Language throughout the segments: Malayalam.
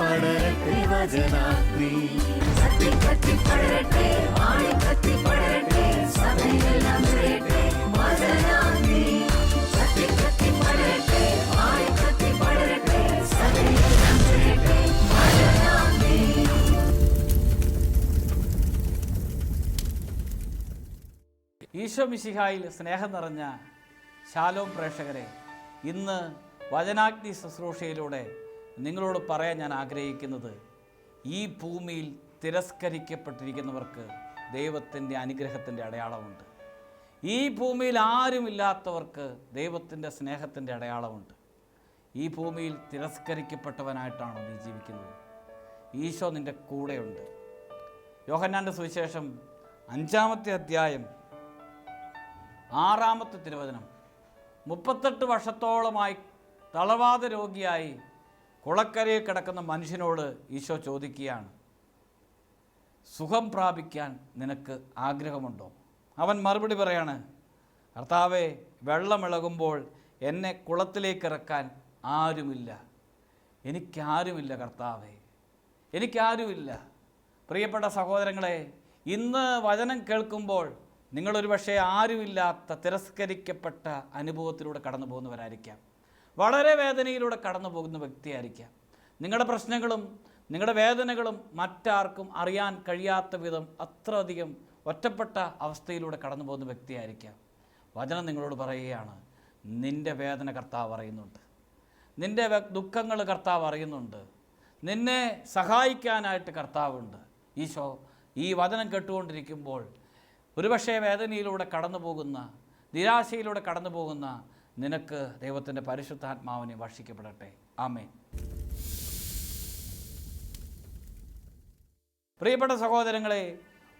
പടരട്ടെ വചനാഗ്നി. കത്തി കത്തി പടരട്ടെ ആളി കത്തി പടരട്ടെ സഭയെല്ലാം നിറയട്ടെ വചനാഗ്നി. കത്തി കത്തി പടരട്ടെ ആളി കത്തി പടരട്ടെ സഭയെല്ലാം നിറയട്ടെ വചനാഗ്നി. ഈശോ മിശിഹായിൽ സ്നേഹം നിറഞ്ഞ ശാലോം പ്രേക്ഷകരെ ഇന്ന് വചനാഗ്നി ശുശ്രൂഷയിലൂടെ നിങ്ങളോട് പറയാൻ ഞാൻ ആഗ്രഹിക്കുന്നത് ഈ ഭൂമിയിൽ തിരസ്കരിക്കപ്പെട്ടിരിക്കുന്നവർക്ക് ദൈവത്തിന്റെ അനുഗ്രഹത്തിന്റെ അടയാളമുണ്ട്. ഈ ഭൂമിയിൽ ആരുമില്ലാത്തവർക്ക് ദൈവത്തിന്റെ സ്നേഹത്തിന്റെ അടയാളമുണ്ട്. ഈ ഭൂമിയിൽ തിരസ്കരിക്കപ്പെട്ടവനായിട്ടാണോ നീ ജീവിക്കുന്നത്? ഈശോ നിന്റെ കൂടെയുണ്ട്. യോഹന്നാന്റെ സുവിശേഷം അഞ്ചാമത്തെ അധ്യായം ആറാമത്തെ തിരുവചനം. മുപ്പത്തെട്ട് വർഷത്തോളമായി തളവാത രോഗിയായി കുളക്കരയിൽ കിടക്കുന്ന മനുഷ്യനോട് ഈശോ ചോദിക്കുകയാണ് സുഖം പ്രാപിക്കാൻ നിനക്ക് ആഗ്രഹമുണ്ടോ? അവൻ മറുപടി പറയാണ് കർത്താവെ വെള്ളമിളകുമ്പോൾ എന്നെ കുളത്തിലേക്ക് ഇറക്കാൻ ആരുമില്ല. എനിക്കാരുമില്ല കർത്താവേ. എനിക്കാരുമില്ല. പ്രിയപ്പെട്ട സഹോദരങ്ങളെ ഇന്ന് വചനം കേൾക്കുമ്പോൾ നിങ്ങളൊരു പക്ഷേ ആരുമില്ലാത്ത തിരസ്കരിക്കപ്പെട്ട അനുഭവത്തിലൂടെ കടന്നു പോകുന്നവരായിരിക്കാം വളരെ വേദനയിലൂടെ കടന്നു പോകുന്ന വ്യക്തിയായിരിക്കാം. നിങ്ങളുടെ പ്രശ്നങ്ങളും നിങ്ങളുടെ വേദനകളും മറ്റാർക്കും അറിയാൻ കഴിയാത്ത വിധം അത്രയധികം ഒറ്റപ്പെട്ട അവസ്ഥയിലൂടെ കടന്നു പോകുന്ന വ്യക്തിയായിരിക്കാം. വചനം നിങ്ങളോട് പറയുകയാണ് നിന്റെ വേദന കർത്താവ് അറിയുന്നുണ്ട്. നിന്റെ ദുഃഖങ്ങൾ കർത്താവ് അറിയുന്നുണ്ട്. നിന്നെ സഹായിക്കാനായിട്ട് കർത്താവുണ്ട്. ഈശോ ഈ വചനം കേട്ടുകൊണ്ടിരിക്കുമ്പോൾ ഒരുപക്ഷേ വേദനയിലൂടെ കടന്നു പോകുന്ന നിരാശയിലൂടെ കടന്നു പോകുന്ന നിനക്ക് ദൈവത്തിന്റെ പരിശുദ്ധാത്മാവിനെ വർഷിക്കപ്പെടട്ടെ ആമേ പ്രിയപ്പെട്ട സഹോദരങ്ങളെ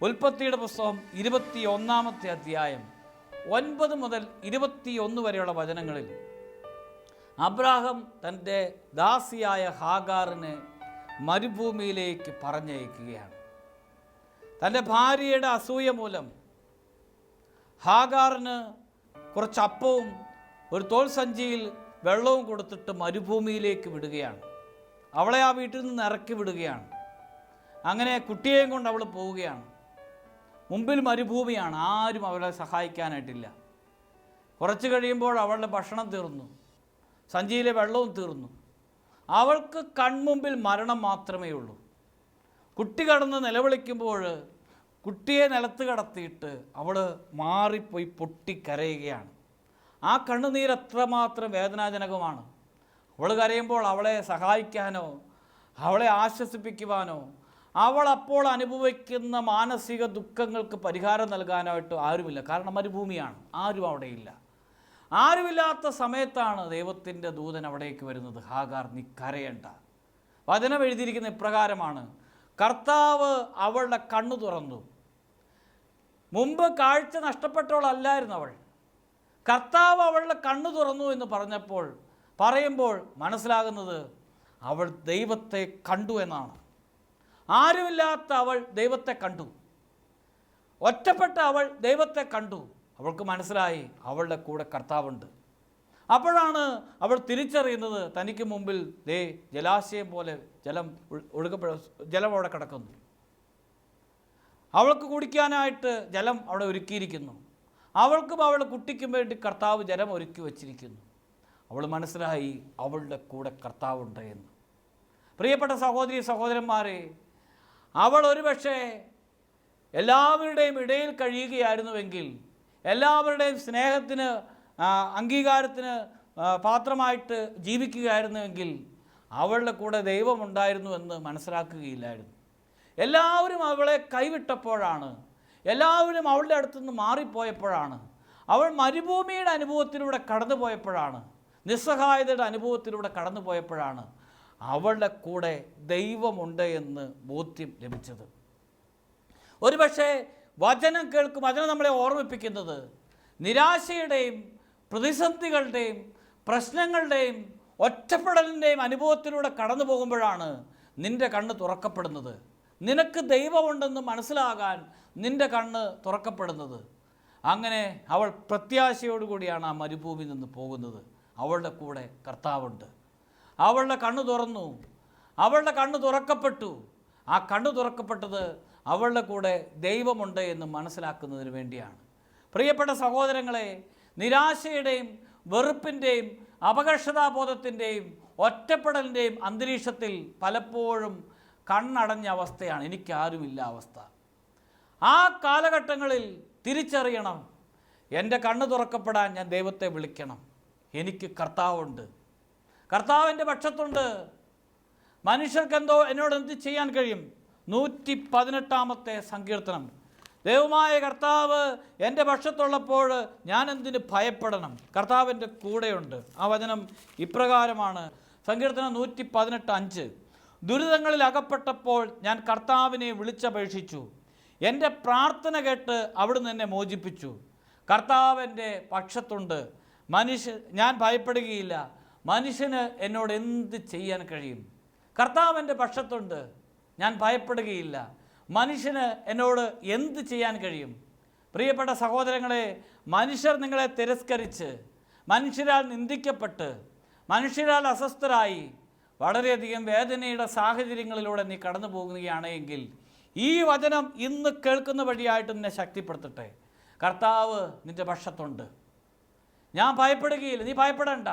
ഉൽപ്പത്തിയുടെ പുസ്തകം ഇരുപത്തി ഒന്നാമത്തെ അധ്യായം ഒൻപത് മുതൽ ഇരുപത്തിയൊന്ന് വരെയുള്ള വചനങ്ങളിൽ അബ്രാഹം തന്റെ ദാസിയായ ഹാഗാറിനെ മരുഭൂമിയിലേക്ക് പറഞ്ഞയക്കുകയാണ്. തന്റെ ഭാര്യയുടെ അസൂയ മൂലം ഹാഗാറിന് കുറച്ച് അപ്പവും ഒരു തോൽ സഞ്ചിയിൽ വെള്ളവും കൊടുത്തിട്ട് മരുഭൂമിയിലേക്ക് വിടുകയാണ്. അവളെ ആ വീട്ടിൽ നിന്ന് ഇറക്കി വിടുകയാണ്. അങ്ങനെ കുട്ടിയെയും കൊണ്ട് അവൾ പോവുകയാണ്. മുമ്പിൽ മരുഭൂമിയാണ് ആരും അവളെ സഹായിക്കാനായിട്ടില്ല. കുറച്ച് കഴിയുമ്പോൾ അവളുടെ ഭക്ഷണം തീർന്നു. സഞ്ചിയിലെ വെള്ളവും തീർന്നു. അവൾക്ക് കൺമുമ്പിൽ മരണം മാത്രമേ ഉള്ളൂ. കുട്ടി കടന്ന് നിലവിളിക്കുമ്പോൾ കുട്ടിയെ നിലത്ത് കടത്തിയിട്ട് അവൾ മാറിപ്പോയി പൊട്ടിക്കരയുകയാണ്. ആ കണ്ണുനീർ എത്രമാത്രം വേദനാജനകമാണ്. അവൾ കരയുമ്പോൾ അവളെ സഹായിക്കാനോ അവളെ ആശ്വസിപ്പിക്കുവാനോ അവൾ അപ്പോൾ അനുഭവിക്കുന്ന മാനസിക ദുഃഖങ്ങൾക്ക് പരിഹാരം നൽകാനായിട്ട് ആരുമില്ല. കാരണം മരുഭൂമിയാണ് ആരും അവിടെയില്ല. ആരുമില്ലാത്ത സമയത്താണ് ദൈവത്തിന്റെ ദൂതൻ അവിടേക്ക് വരുന്നത്. ഹാഗാർ നീ കരയണ്ട. വചനം എഴുതിയിരിക്കുന്ന ഇപ്രകാരമാണ് കർത്താവ് അവളുടെ കണ്ണു തുറന്നു. മുമ്പ് കാഴ്ച നഷ്ടപ്പെട്ടവളല്ലായിരുന്നു അവൾ. കർത്താവ് അവളുടെ കണ്ണു തുറന്നു എന്ന് പറഞ്ഞപ്പോൾ പറയുമ്പോൾ മനസ്സിലാകുന്നത് അവൾ ദൈവത്തെ കണ്ടു എന്നാണ്. ആരുമില്ലാത്ത അവൾ ദൈവത്തെ കണ്ടു. ഒറ്റപ്പെട്ട അവൾ ദൈവത്തെ കണ്ടു. അവൾക്ക് മനസ്സിലായി അവളുടെ കൂടെ കർത്താവുണ്ട്. അപ്പോഴാണ് അവൾ തിരിച്ചറിയുന്നത് തനിക്ക് മുമ്പിൽ ദേ ജലാശയം പോലെ ജലം ഒഴുകപ്പെട ഒഴുകപ്പെ ജലം അവിടെ കിടക്കുന്നു. അവൾക്ക് കുടിക്കാനായിട്ട് ജലം അവിടെ ഒരുക്കിയിരിക്കുന്നു. അവൾക്കും അവളുടെ കുട്ടിക്കും വേണ്ടി കർത്താവ് ജലം ഒരുക്കി വച്ചിരിക്കുന്നു. അവൾ മനസ്സിലായി അവളുടെ കൂടെ കർത്താവുണ്ട് എന്ന്. പ്രിയപ്പെട്ട സഹോദരി സഹോദരന്മാരെ അവൾ ഒരുപക്ഷെ എല്ലാവരുടെയും ഇടയിൽ കഴിയുകയായിരുന്നുവെങ്കിൽ എല്ലാവരുടെയും സ്നേഹത്തിന് അംഗീകാരത്തിന് പാത്രമായിട്ട് ജീവിക്കുകയായിരുന്നുവെങ്കിൽ അവളുടെ കൂടെ ദൈവമുണ്ടായിരുന്നു എന്ന് മനസ്സിലാക്കുകയില്ലായിരുന്നു. എല്ലാവരും അവളെ കൈവിട്ടപ്പോഴാണ് എല്ലാവരും അവളുടെ അടുത്തുനിന്ന് മാറിപ്പോയപ്പോഴാണ്. അവൾ മരുഭൂമിയുടെ അനുഭവത്തിലൂടെ കടന്നു പോയപ്പോഴാണ് നിസ്സഹായതയുടെ അനുഭവത്തിലൂടെ കടന്നു പോയപ്പോഴാണ് അവളുടെ കൂടെ ദൈവമുണ്ട് എന്ന് ബോധ്യം ലഭിച്ചത്. ഒരുപക്ഷെ വചനം കേൾക്കും വചനം നമ്മളെ ഓർമ്മിപ്പിക്കുന്നത് നിരാശയുടെയും പ്രതിസന്ധികളുടെയും പ്രശ്നങ്ങളുടെയും ഒറ്റപ്പെടലിന്റെയും അനുഭവത്തിലൂടെ കടന്നു പോകുമ്പോഴാണ് നിന്റെ കണ്ണ് തുറക്കപ്പെടുന്നത്. നിനക്ക് ദൈവമുണ്ടെന്ന് മനസ്സിലാകാൻ നിന്റെ കണ്ണ് തുറക്കപ്പെടുന്നത്. അങ്ങനെ അവൾ പ്രത്യാശയോടുകൂടിയാണ് ആ മരുഭൂമിയിൽ നിന്ന് പോകുന്നത്. അവളുടെ കൂടെ കർത്താവുണ്ട്. അവളുടെ കണ്ണ് തുറന്നു. അവളുടെ കണ്ണ് തുറക്കപ്പെട്ടു. ആ കണ്ണ് തുറക്കപ്പെട്ടത് അവളുടെ കൂടെ ദൈവമുണ്ട് എന്ന് മനസ്സിലാക്കുന്നതിന് വേണ്ടിയാണ്. പ്രിയപ്പെട്ട സഹോദരങ്ങളെ നിരാശയുടെയും വെറുപ്പിന്റെയും അപകർഷതാബോധത്തിന്റെയും ഒറ്റപ്പെടലിന്റെയും അന്തരീക്ഷത്തിൽ പലപ്പോഴും കണ്ണടഞ്ഞ അവസ്ഥയാണ്. എനിക്കാരുമില്ല അവസ്ഥ. ആ കാലഘട്ടങ്ങളിൽ തിരിച്ചറിയണം. എന്റെ കണ്ണ് തുറക്കപ്പെടാൻ ഞാൻ ദൈവത്തെ വിളിക്കണം. എനിക്ക് കർത്താവുണ്ട്. കർത്താവിന്റെ പക്ഷത്തുണ്ട്. മനുഷ്യർക്കെന്തോ എന്നോട് എന്ത് ചെയ്യാൻ കഴിയും? നൂറ്റി പതിനെട്ടാമത്തെ സങ്കീർത്തനം. ദൈവമായ കർത്താവ് എന്റെ പക്ഷത്തുള്ളപ്പോൾ ഞാൻ എന്തിന് ഭയപ്പെടണം? കർത്താവിന്റെ കൂടെയുണ്ട്. ആ വചനം ഇപ്രകാരമാണ്. സങ്കീർത്തനം നൂറ്റി പതിനെട്ട് അഞ്ച്. ദുരിതങ്ങളിൽ അകപ്പെട്ടപ്പോൾ ഞാൻ കർത്താവിനെ വിളിച്ചപേക്ഷിച്ചു. എന്റെ പ്രാർത്ഥന കേട്ട് അവിടുന്ന് എന്നെ മോചിപ്പിച്ചു. കർത്താവിന്റെ പക്ഷത്തുണ്ട്. മനുഷ്യ ഞാൻ ഭയപ്പെടുകയില്ല. മനുഷ്യന് എന്നോട് എന്ത് ചെയ്യാൻ കഴിയും? കർത്താവിന്റെ പക്ഷത്തുണ്ട്. ഞാൻ ഭയപ്പെടുകയില്ല. മനുഷ്യന് എന്നോട് എന്ത് ചെയ്യാൻ കഴിയും? പ്രിയപ്പെട്ട സഹോദരങ്ങളെ മനുഷ്യർ നിങ്ങളെ തിരസ്കരിച്ച് മനുഷ്യരാൽ നിന്ദിക്കപ്പെട്ട് മനുഷ്യരാൽ അസ്വസ്ഥരായി വളരെയധികം വേദനയുടെ സാഹചര്യങ്ങളിലൂടെ നീ കടന്നു പോകുകയാണ് എങ്കിൽ ഈ വചനം ഇന്ന് കേൾക്കുന്ന വഴിയായിട്ട് നിന്നെ ശക്തിപ്പെടുത്തട്ടെ. കർത്താവ് നിന്റെ പക്ഷത്തുണ്ട്. ഞാൻ ഭയപ്പെടുകയില്ല. നീ ഭയപ്പെടേണ്ട.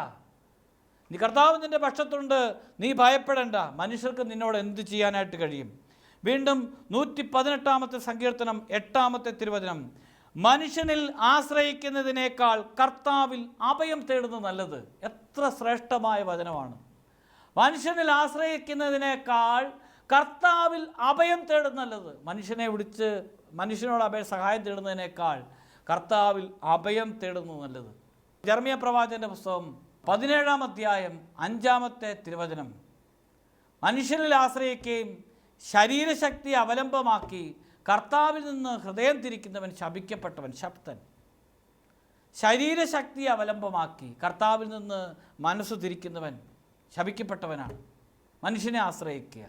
നീ കർത്താവ് നിന്റെ പക്ഷത്തുണ്ട്. നീ ഭയപ്പെടേണ്ട. മനുഷ്യർക്ക് നിന്നോട് എന്ത് ചെയ്യാനായിട്ട് കഴിയും? വീണ്ടും നൂറ്റി പതിനെട്ടാമത്തെ സങ്കീർത്തനം എട്ടാമത്തെ തിരുവചനം. മനുഷ്യനിൽ ആശ്രയിക്കുന്നതിനേക്കാൾ കർത്താവിൽ അഭയം തേടുന്നത് നല്ലത്. എത്ര ശ്രേഷ്ഠമായ വചനമാണ്. മനുഷ്യനിൽ ആശ്രയിക്കുന്നതിനേക്കാൾ കർത്താവിൽ അഭയം തേടുന്നല്ലത് നല്ലത്. മനുഷ്യനെ വിളിച്ച് മനുഷ്യനോട് അഭയ സഹായം തേടുന്നതിനേക്കാൾ കർത്താവിൽ അഭയം തേടുന്നത് നല്ലത്. ജർമിയ പ്രവാചന്റെ പുസ്തകം പതിനേഴാം അധ്യായം അഞ്ചാമത്തെ തിരുവചനം. മനുഷ്യനിൽ ആശ്രയിക്കുകയും ശരീരശക്തി അവലംബമാക്കി കർത്താവിൽ നിന്ന് ഹൃദയം തിരിക്കുന്നവൻ ശപിക്കപ്പെട്ടവൻ ശബ്ദൻ ശരീരശക്തി അവലംബമാക്കി കർത്താവിൽ നിന്ന് മനസ്സ് തിരിക്കുന്നവൻ ശപിക്കപ്പെട്ടവനാണ്. മനുഷ്യനെ ആശ്രയിക്കുക.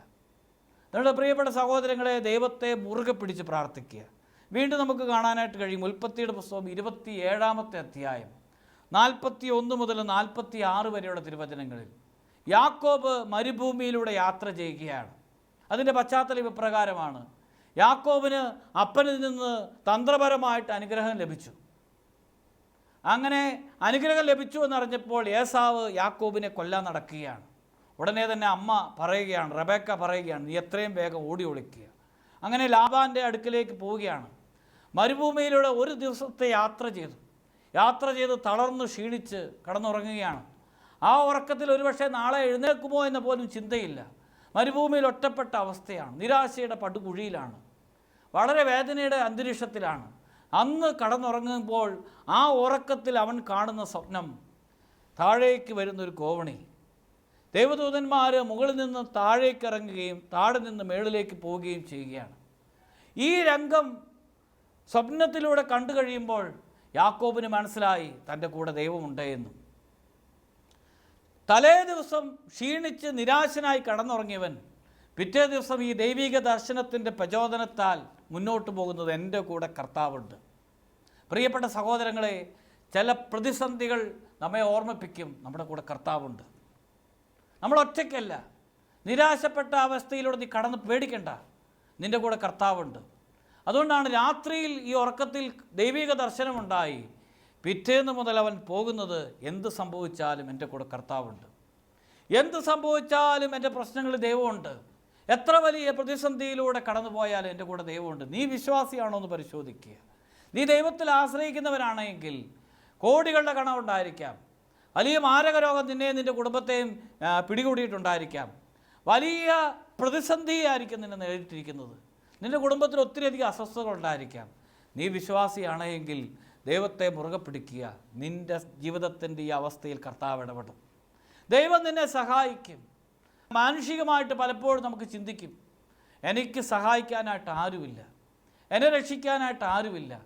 നമ്മുടെ പ്രിയപ്പെട്ട സഹോദരങ്ങളെ ദൈവത്തെ മുറുകെ പിടിച്ച് പ്രാർത്ഥിക്കുക. വീണ്ടും നമുക്ക് കാണാനായിട്ട് കഴിയും ഉൽപ്പത്തിയുടെ പുസ്തകം ഇരുപത്തി ഏഴാമത്തെ അധ്യായം നാൽപ്പത്തി ഒന്ന് മുതൽ നാൽപ്പത്തി ആറ് വരെയുള്ള തിരുവചനങ്ങളിൽ യാക്കോബ് മരുഭൂമിയിലൂടെ യാത്ര ചെയ്യുകയാണ്. അതിന്റെ പശ്ചാത്തലം ഇപ്രകാരമാണ്. യാക്കോബിന് അപ്പനിൽ നിന്ന് തന്ത്രപരമായിട്ട് അനുഗ്രഹം ലഭിച്ചു. അങ്ങനെ അനുഗ്രഹം ലഭിച്ചു എന്നറിഞ്ഞപ്പോൾ ഏസാവ് യാക്കോബിനെ കൊല്ലാൻ നടക്കുകയാണ്. ഉടനെ തന്നെ അമ്മ പറയുകയാണ് റബേക്ക പറയുകയാണ് നീ എത്രയും വേഗം ഓടി ഒളിക്കുക. അങ്ങനെ ലാബാന്റെ അടുക്കിലേക്ക് പോവുകയാണ്. മരുഭൂമിയിലൂടെ ഒരു ദിവസത്തെ യാത്ര ചെയ്തു. യാത്ര ചെയ്ത് തളർന്നു ക്ഷീണിച്ച് കടന്നുറങ്ങുകയാണ്. ആ ഉറക്കത്തിൽ ഒരുപക്ഷെ നാളെ എഴുന്നേൽക്കുമോ എന്ന പോലും ചിന്തയില്ല. മരുഭൂമിയിൽ ഒറ്റപ്പെട്ട അവസ്ഥയാണ് നിരാശയുടെ പടുകുഴിയിലാണ്. വളരെ വേദനയുടെ അന്തരീക്ഷത്തിലാണ്. അന്ന് കടന്നുറങ്ങുമ്പോൾ ആ ഉറക്കത്തിൽ അവൻ കാണുന്ന സ്വപ്നം താഴേക്ക് വരുന്നൊരു കോവണി. ദൈവദൂതന്മാർ മുകളിൽ നിന്ന് താഴേക്ക് ഇറങ്ങുകയും താഴെ നിന്ന് മേളിലേക്ക് പോവുകയും ചെയ്യുകയാണ്. ഈ രംഗം സ്വപ്നത്തിലൂടെ കണ്ടു കഴിയുമ്പോൾ യാക്കോബിന് മനസ്സിലായി തന്റെ കൂടെ ദൈവമുണ്ട് തലേ ദിവസം ക്ഷീണിച്ച് നിരാശനായി കടന്നുറങ്ങിയവൻ പിറ്റേ ദിവസം ഈ ദൈവിക ദർശനത്തിന്റെ പ്രചോദനത്താൽ മുന്നോട്ട് പോകുന്നത് എന്റെ കൂടെ കർത്താവുണ്ട്. പ്രിയപ്പെട്ട സഹോദരങ്ങളെ ചില പ്രതിസന്ധികൾ നമ്മെ ഓർമ്മിപ്പിക്കും നമ്മുടെ കൂടെ കർത്താവുണ്ട്. നമ്മൾ ഒറ്റയ്ക്കല്ല. നിരാശപ്പെട്ട അവസ്ഥയിലൂടെ നീ കടന്ന് പേടിക്കണ്ട. നിന്റെ കൂടെ കർത്താവുണ്ട്. അതുകൊണ്ടാണ് രാത്രിയിൽ ഈ ഉറക്കത്തിൽ ദൈവിക ദർശനമുണ്ടായി. പിറ്റേന്ന് മുതൽ അവൻ പോകുന്നത് എന്ത് സംഭവിച്ചാലും എന്റെ കൂടെ കർത്താവുണ്ട്. എന്ത് സംഭവിച്ചാലും എന്റെ പ്രശ്നങ്ങൾ ദൈവമുണ്ട്. എത്ര വലിയ പ്രതിസന്ധിയിലൂടെ കടന്നു പോയാലും എന്റെ കൂടെ ദൈവമുണ്ട്. നീ വിശ്വാസിയാണോ എന്ന് പരിശോധിക്കുക. നീ ദൈവത്തിൽ ആശ്രയിക്കുന്നവരാണെങ്കിൽ കോടികളുടെ കണവുണ്ടായിരിക്കാം വലിയ മാരക രോഗം നിന്നെയും നിന്റെ കുടുംബത്തെയും പിടികൂടിയിട്ടുണ്ടായിരിക്കാം. വലിയ പ്രതിസന്ധിയായിരിക്കും നിന്നെ നേരിട്ടിരിക്കുന്നത്. നിന്റെ കുടുംബത്തിൽ ഒത്തിരിയധികം അസ്വസ്ഥതകൾ ഉണ്ടായിരിക്കാം. നീ വിശ്വാസിയാണെങ്കിൽ ദൈവത്തെ മുറുകെ പിടിക്കുക. നിന്റെ ജീവിതത്തിന്റെ ഈ അവസ്ഥയിൽ കർത്താവ് ഇടപെടും. ദൈവം നിന്നെ സഹായിക്കും. മാനുഷികമായിട്ട് പലപ്പോഴും നമുക്ക് ചിന്തിക്കും. എനിക്ക് സഹായിക്കാനായിട്ട് ആരുമില്ല. എന്നെ രക്ഷിക്കാനായിട്ട് ആരുമില്ല.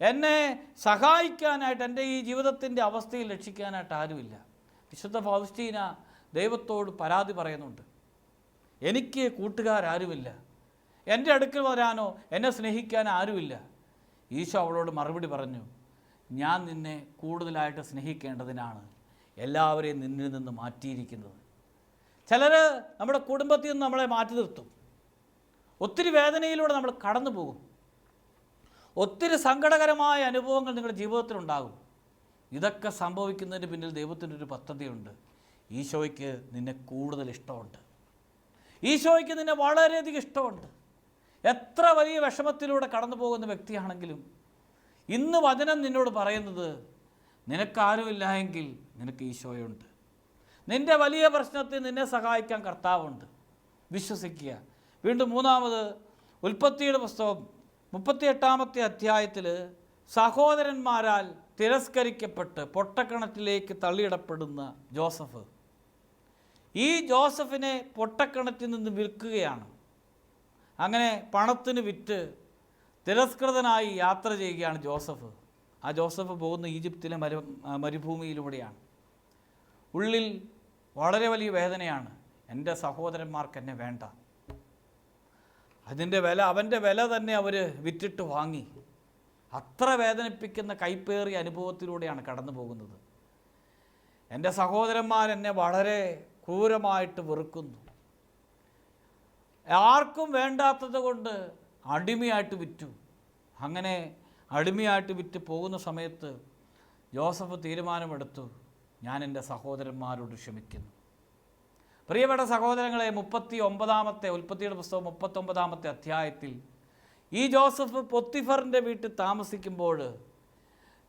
എന്നെ സഹായിക്കാനായിട്ട് എന്റെ ഈ ജീവിതത്തിന്റെ അവസ്ഥയിൽ രക്ഷിക്കാനായിട്ട് ആരുമില്ല. വിശുദ്ധ ഫൗസ്റ്റീന ദൈവത്തോട് പരാതി പറയുന്നുണ്ട്. എനിക്ക് കൂട്ടുകാരാരുമില്ല എന്റെ അടുക്കൽ വരാനോ എന്നെ സ്നേഹിക്കാൻ ആരുമില്ല. ഈശോ അവളോട് മറുപടി പറഞ്ഞു ഞാൻ നിന്നെ കൂടുതലായിട്ട് സ്നേഹിക്കേണ്ടതിനാണ് എല്ലാവരെയും നിന്നിൽ നിന്ന് മാറ്റിയിരിക്കുന്നത്. ചിലർ നമ്മുടെ കുടുംബത്തിൽ നിന്ന് നമ്മളെ മാറ്റി നിർത്തും. ഒത്തിരി വേദനയിലൂടെ നമ്മൾ കടന്നു പോകും. ഒത്തിരി സങ്കടകരമായ അനുഭവങ്ങൾ നിങ്ങളുടെ ജീവിതത്തിലുണ്ടാകും ഇതൊക്കെ സംഭവിക്കുന്നതിന് പിന്നിൽ ദൈവത്തിന്റെ ഒരു പദ്ധതിയുണ്ട്. ഈശോയ്ക്ക് നിന്നെ കൂടുതൽ ഇഷ്ടമുണ്ട്. ഈശോയ്ക്ക് നിന്നെ വളരെയധികം ഇഷ്ടമുണ്ട്. എത്ര വലിയ വിഷമത്തിലൂടെ കടന്നു പോകുന്ന വ്യക്തിയാണെങ്കിലും ഇന്ന് വചനം നിന്നോട് പറയുന്നത് നിനക്കാരുമില്ല എങ്കിൽ നിനക്ക് ഈശോയുണ്ട്. നിന്റെ വലിയ പ്രശ്നത്തിൽ നിന്നെ സഹായിക്കാൻ കർത്താവുണ്ട്. വിശ്വസിക്കുക. വീണ്ടും മൂന്നാമത് ഉൽപ്പത്തിയുടെ പുസ്തകം മുപ്പത്തിയെട്ടാമത്തെ അധ്യായത്തിൽ സഹോദരന്മാരാൽ തിരസ്കരിക്കപ്പെട്ട് പൊട്ടക്കിണറ്റിലേക്ക് തള്ളിയിടപ്പെടുന്ന ജോസഫ്. ഈ ജോസഫിനെ പൊട്ടക്കിണറ്റിൽ നിന്ന് വിൽക്കുകയാണ്. അങ്ങനെ പണത്തിന് വിറ്റ് തിരസ്കൃതനായി യാത്ര ചെയ്യുകയാണ് ജോസഫ്. ആ ജോസഫ് പോകുന്ന ഈജിപ്തിലെ മരു മരുഭൂമിയിലൂടെയാണ്. ഉള്ളിൽ വളരെ വലിയ വേദനയാണ്. എന്റെ സഹോദരന്മാർക്ക് എന്നെ വേണ്ട. അതിന്റെ വില അവന്റെ വില തന്നെ അവർ വിറ്റിട്ട് വാങ്ങി. അത്ര വേദനിപ്പിക്കുന്ന കൈപ്പേറിയ അനുഭവത്തിലൂടെയാണ് കടന്നു പോകുന്നത്. എന്റെ സഹോദരന്മാർ എന്നെ വളരെ ക്രൂരമായിട്ട് വെറുക്കുന്നു. ആർക്കും വേണ്ടാത്തത് കൊണ്ട് അടിമയായിട്ട് വിറ്റു. അങ്ങനെ അടിമയായിട്ട് വിറ്റ് പോകുന്ന സമയത്ത് ജോസഫ് തീരുമാനമെടുത്തു. ഞാൻ എന്റെ സഹോദരന്മാരോട് ക്ഷമിക്കുന്നു. പ്രിയപ്പെട്ട സഹോദരങ്ങളെ മുപ്പത്തി ഒമ്പതാമത്തെ ഉൽപ്പത്തിയുടെ പുസ്തകം മുപ്പത്തൊമ്പതാമത്തെ അധ്യായത്തിൽ ഈ ജോസഫ് പൊത്തിഫറിന്റെ വീട്ടിൽ താമസിക്കുമ്പോൾ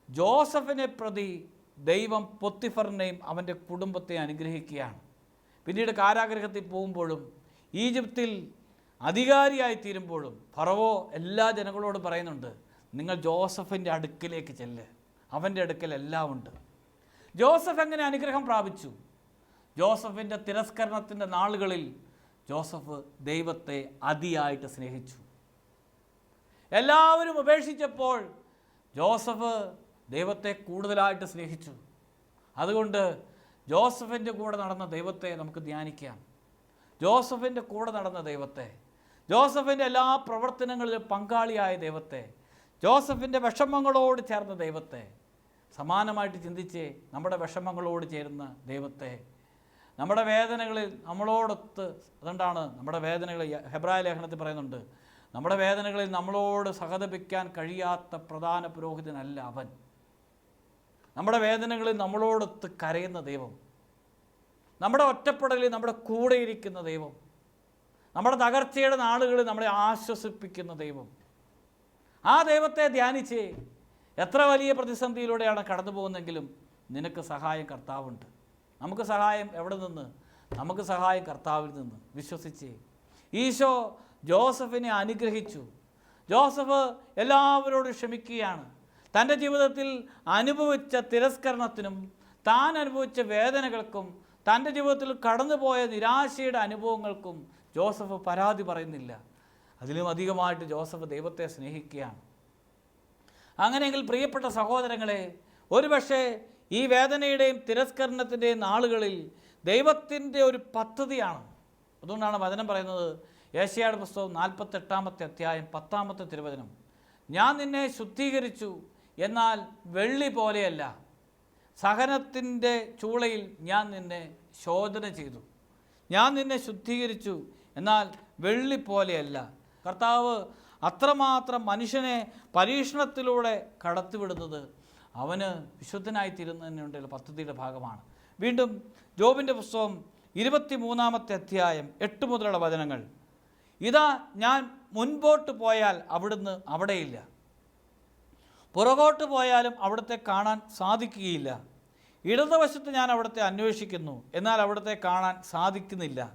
ജോസഫിനെ പ്രതി ദൈവം പൊത്തിഫറിനെയും അവന്റെ കുടുംബത്തെ അനുഗ്രഹിക്കുകയാണ്. പിന്നീട് കാരാഗ്രഹത്തിൽ പോകുമ്പോഴും ഈജിപ്തിൽ അധികാരിയായി തീരുമ്പോഴും ഫറവോ എല്ലാ ജനങ്ങളോടും പറയുന്നുണ്ട് നിങ്ങൾ ജോസഫിന്റെ അടുക്കിലേക്ക് ചെല്ല്. അവന്റെ അടുക്കൽ എല്ലാം ഉണ്ട്. ജോസഫ് എങ്ങനെ അനുഗ്രഹം പ്രാപിച്ചു? ജോസഫിന്റെ തിരസ്കരണത്തിന്റെ നാളുകളിൽ ജോസഫ് ദൈവത്തെ അതിയായിട്ട് സ്നേഹിച്ചു. എല്ലാവരും ഉപേക്ഷിച്ചപ്പോൾ ജോസഫ് ദൈവത്തെ കൂടുതലായിട്ട് സ്നേഹിച്ചു. അതുകൊണ്ട് ജോസഫിന്റെ കൂടെ നടന്ന ദൈവത്തെ നമുക്ക് ധ്യാനിക്കാം. ജോസഫിന്റെ കൂടെ നടന്ന ദൈവത്തെ ജോസഫിന്റെ എല്ലാ പ്രവർത്തനങ്ങളിലും പങ്കാളിയായ ദൈവത്തെ ജോസഫിന്റെ വിഷമങ്ങളോട് ചേർന്ന ദൈവത്തെ സമാനമായിട്ട് ചിന്തിച്ച് നമ്മുടെ വിഷമങ്ങളോട് ചേരുന്ന ദൈവത്തെ. നമ്മുടെ വേദനകളിൽ നമ്മളോടൊത്ത് അതുകൊണ്ടാണ് നമ്മുടെ വേദനകൾ ഹെബ്രായ ലേഖനത്തിൽ പറയുന്നുണ്ട് നമ്മുടെ വേദനകളിൽ നമ്മളോട് സഹതപിക്കാൻ കഴിയാത്ത പ്രധാന പുരോഹിതനല്ല അവൻ. നമ്മുടെ വേദനകളിൽ നമ്മളോടൊത്ത് കരയുന്ന ദൈവം. നമ്മുടെ ഒറ്റപ്പെടലിൽ നമ്മുടെ കൂടെ ഇരിക്കുന്ന ദൈവം. നമ്മുടെ തകർച്ചയുടെ നാളുകളിൽ നമ്മളെ ആശ്വസിപ്പിക്കുന്ന ദൈവം. ആ ദൈവത്തെ ധ്യാനിച്ച് എത്ര വലിയ പ്രതിസന്ധിയിലൂടെയാണ് കടന്നു പോകുന്നെങ്കിലും നിനക്ക് സഹായം കർത്താവുണ്ട്. നമുക്ക് സഹായം എവിടെ നിന്ന്? നമുക്ക് സഹായം കർത്താവിൽ നിന്ന്. വിശ്വസിച്ച്. ഈശോ ജോസഫിനെ അനുഗ്രഹിച്ചു. ജോസഫ് എല്ലാവരോടും ക്ഷമിക്കുകയാണ്. തന്റെ ജീവിതത്തിൽ അനുഭവിച്ച തിരസ്കരണത്തിനും താൻ അനുഭവിച്ച വേദനകൾക്കും തന്റെ ജീവിതത്തിൽ കടന്നുപോയ നിരാശയുടെ അനുഭവങ്ങൾക്കും ജോസഫ് പരാതി പറയുന്നില്ല. അതിലും അധികമായിട്ട് ജോസഫ് ദൈവത്തെ സ്നേഹിക്കുകയാണ്. അങ്ങനെയെങ്കിൽ പ്രിയപ്പെട്ട സഹോദരങ്ങളെ ഒരുപക്ഷെ ഈ വേദനയുടെയും തിരസ്കരണത്തിന്റെയും നാളുകളിൽ ദൈവത്തിന്റെ ഒരു പദ്ധതിയാണ്. അതുകൊണ്ടാണ് വചനം പറയുന്നത് ഏഷ്യാട് പുസ്തകം നാൽപ്പത്തെട്ടാമത്തെ അധ്യായം പത്താമത്തെ തിരുവചനം. ഞാൻ നിന്നെ ശുദ്ധീകരിച്ചു എന്നാൽ വെള്ളി പോലെയല്ല. സഹനത്തിന്റെ ചൂളയിൽ ഞാൻ നിന്നെ ശോധന ചെയ്തു. ഞാൻ നിന്നെ ശുദ്ധീകരിച്ചു എന്നാൽ വെള്ളി പോലെയല്ല. കർത്താവ് അത്രമാത്രം മനുഷ്യനെ പരീക്ഷണത്തിലൂടെ കടത്തിവിടുന്നത് അവന് വിശുദ്ധനായി തീരുന്നതിനുള്ള പദ്ധതിയുടെ ഭാഗമാണ്. വീണ്ടും ജോബിന്റെ പുസ്തകം ഇരുപത്തി മൂന്നാമത്തെ അധ്യായം എട്ട് മുതലുള്ള വചനങ്ങൾ. ഇതാ ഞാൻ മുൻപോട്ട് പോയാൽ അവിടുന്ന് അവിടെയില്ല. പുറകോട്ട് പോയാലും അവിടുത്തെ കാണാൻ സാധിക്കുകയില്ല. ഇടതുവശത്ത് ഞാൻ അവിടുത്തെ അന്വേഷിക്കുന്നു എന്നാൽ അവിടുത്തെ കാണാൻ സാധിക്കുന്നില്ല.